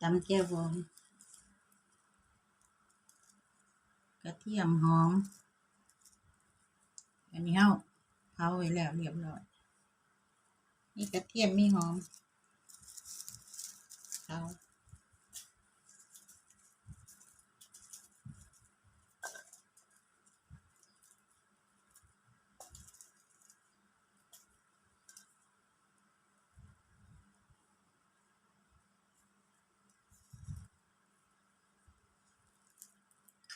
ตำเจียวบองกระเทียมหอม อันนี้เฮาเผาไว้แล้วเรียบร้อยมีกระเทียมมีหอมเผา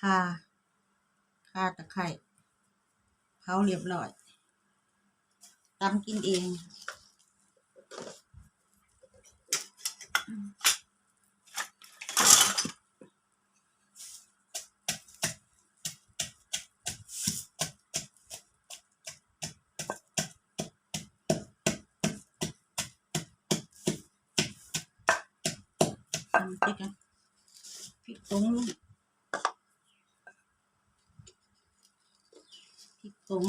ข่าข่าตะไคร้เผาเรียบร้อยตำกินเองทำพริกนะพริกตงลงพริก ตง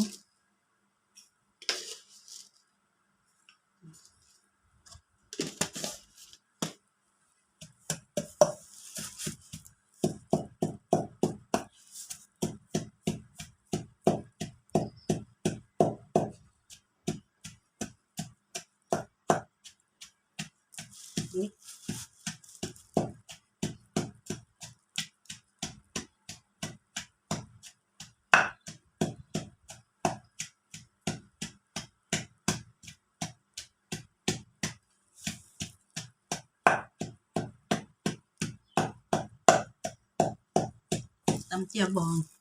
นี่ตำ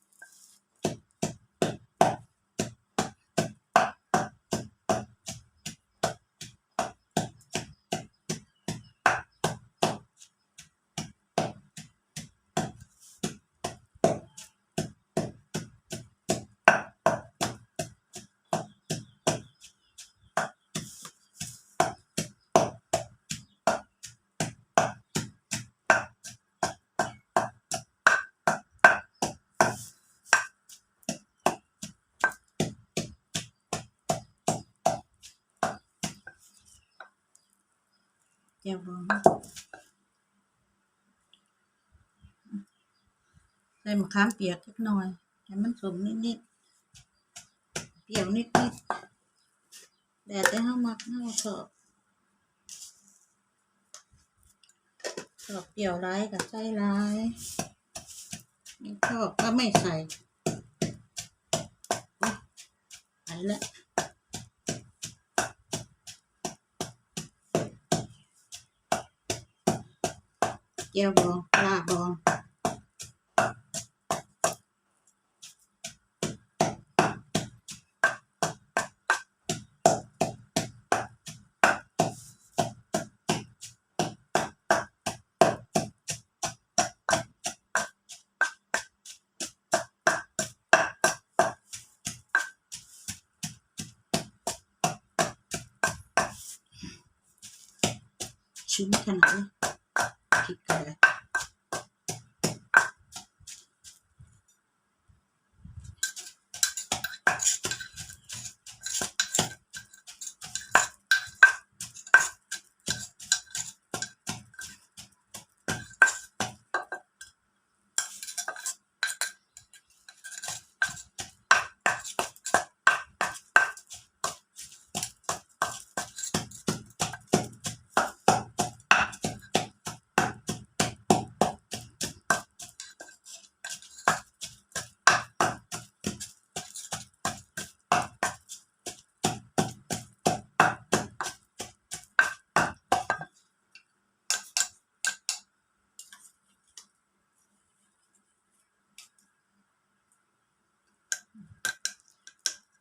เจียวบองใส่มะขามเปียกสักน่อย ให้มันสมนิดๆ เปรี้ยวนิดๆแต่แต่ห้ามักห้าชอบชอบเปรี้ยวร้ายกับใส่ร้ายไม่ชอบก็ไม่ใส่อ๊ยไปละ เจียวบอง ปล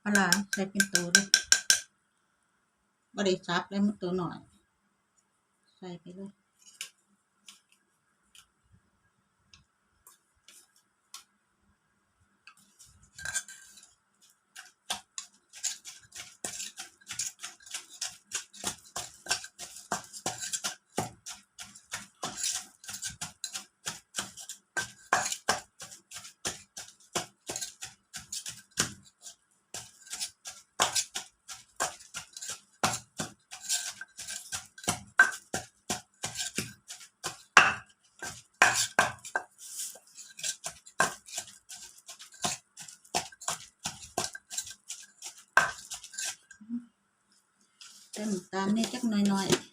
ปลาใส่เป็นตัวด้วยบริซับแล้วมันตัวหน่อย ใส่ไปเลย เตามนี่จักหน่อยๆ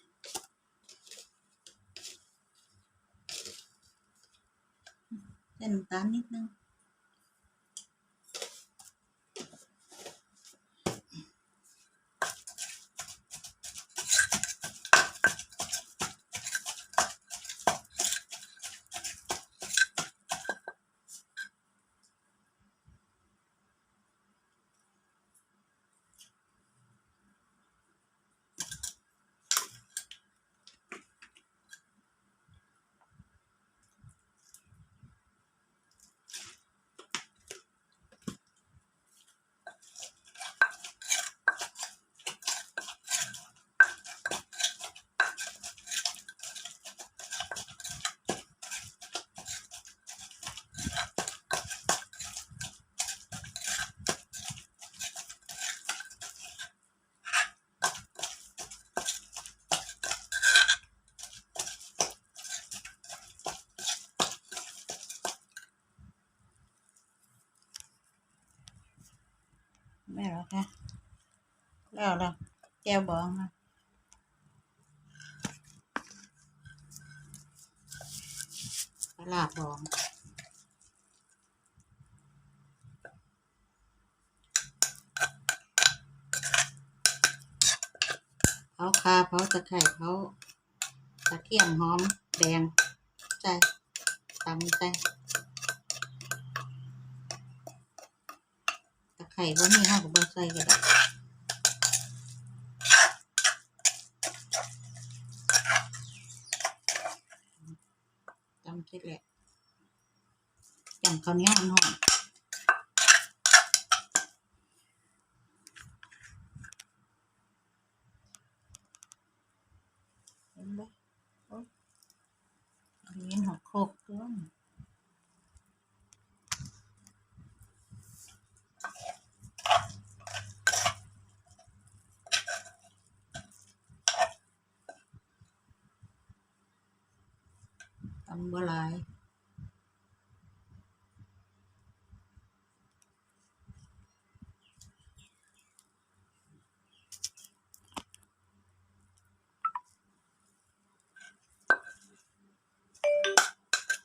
ใส่น้ำตาลนิดนึง ไม่หรอกค่ะแล้วเราแก้วบองค่ะปลาร้าบองเผาคาเผาตะไคร่เผาตะเกียงหอมแดงใส่ตำใส่ ตะไคร่บ่มีห้ากับบ่ใส่ก็ได้จำเสร็จแล้วจำข้าวเหนียวหอมเห็นบ่โอ้ยอันนี้หัวโคกตัวนี่ ตำบัวลาย